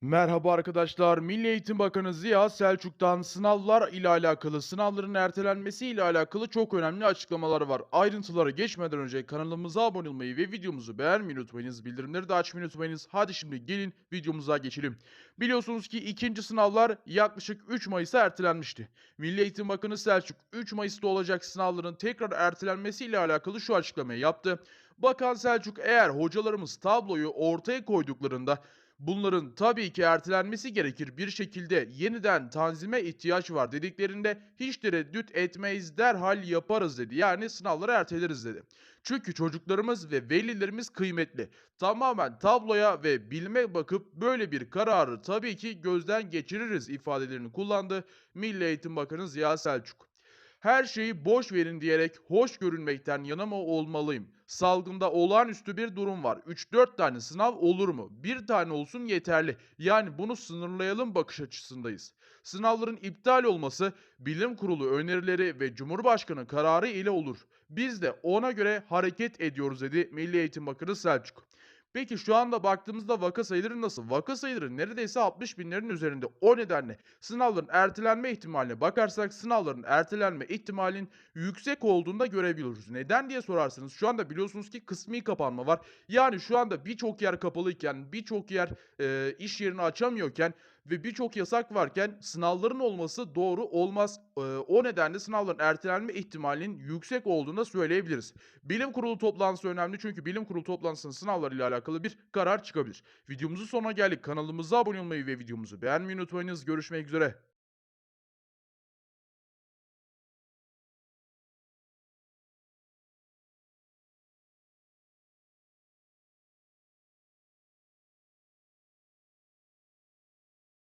Merhaba arkadaşlar. Milli Eğitim Bakanı Ziya Selçuk'tan sınavlar ile alakalı, sınavların ertelenmesi ile alakalı çok önemli açıklamaları var. Ayrıntılara geçmeden önce kanalımıza abone olmayı ve videomuzu beğenmeyi unutmayınız. Bildirimleri de açmayı unutmayınız. Hadi şimdi gelin videomuza geçelim. Biliyorsunuz ki ikinci sınavlar yaklaşık 3 Mayıs'a ertelenmişti. Milli Eğitim Bakanı Selçuk 3 Mayıs'ta olacak sınavların tekrar ertelenmesi ile alakalı şu açıklamayı yaptı. Bakan Selçuk eğer hocalarımız tabloyu ortaya koyduklarında Bunların tabii ki ertelenmesi gerekir. Bir şekilde yeniden tanzime ihtiyaç var dediklerinde hiç tereddüt etmeyiz derhal yaparız dedi. Yani sınavları erteleriz dedi. Çünkü çocuklarımız ve velilerimiz kıymetli. Tamamen tabloya ve bilme bakıp böyle bir kararı tabii ki gözden geçiririz ifadelerini kullandı Milli Eğitim Bakanı Ziya Selçuk. Her şeyi boş verin diyerek hoş görünmekten yana mı olmalıyım? Salgında olağanüstü bir durum var. 3-4 tane sınav olur mu? Bir tane olsun yeterli. Yani bunu sınırlayalım bakış açısındayız. Sınavların iptal olması bilim kurulu önerileri ve Cumhurbaşkanı kararı ile olur. Biz de ona göre hareket ediyoruz dedi Milli Eğitim Bakanı Selçuk. Peki şu anda baktığımızda vaka sayıları nasıl? Vaka sayıları neredeyse 60 binlerin üzerinde. O nedenle sınavların ertelenme ihtimaline bakarsak sınavların ertelenme ihtimalinin yüksek olduğunu da görebiliyoruz. Neden diye sorarsanız şu anda biliyorsunuz ki kısmi kapanma var. Yani şu anda birçok yer kapalıyken, birçok yer e, iş yerini açamıyorken ve birçok yasak varken sınavların olması doğru olmaz. E, o nedenle sınavların ertelenme ihtimalinin yüksek olduğunu da söyleyebiliriz. Bilim kurulu toplantısı önemli çünkü bilim kurulu toplantısının sınavlarıyla alakalı bir karar çıkabilir. Videomuzun sonuna geldik. Kanalımıza abone olmayı ve videomuzu beğenmeyi unutmayınız. Görüşmek üzere.